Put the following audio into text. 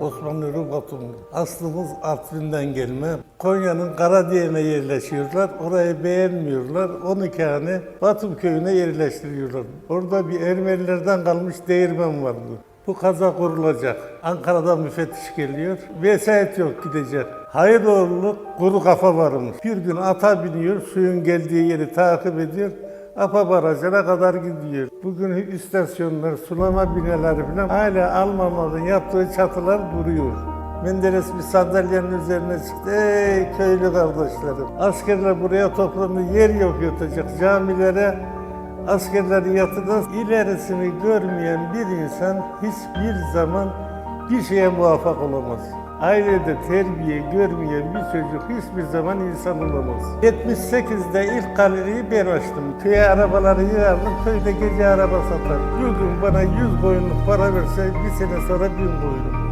Osmanlı Rum Batumlu. Aslımız Artvin'den gelme. Konya'nın Karadiyene yerleşiyorlar. Orayı beğenmiyorlar. 12 hane Batum köyüne yerleştiriyorlar. Orada bir Ermenilerden kalmış değirmen vardı. Bu kaza kurulacak. Ankara'dan müfettiş geliyor. Vesayet yok gidecek. Hayroğlu kuru kafa varmış. Bir gün ata biniyor, suyun geldiği yeri takip ediyor. Apa Barajı'na kadar gidiyor. Bugün istasyonlar, sulama binaları falan hala Almanların yaptığı çatılar duruyor. Menderes bir sandalyenin üzerine çıktı. Ey köylü kardeşlerim. Askerler buraya toplandı. Yer yok yatacak camilere. Askerleri yatırdı. İlerisini görmeyen bir insan hiçbir zaman bir şeye muvaffak olamaz. Ailede terbiye görmeyen bir çocuk hiçbir zaman insan olamaz. 78'de ilk galeriyi ben açtım. Köye arabaları yığardım, köyde gece araba satar. Bugün bana 100 koyunluk para verse bir sene sonra 1000 koyunluk.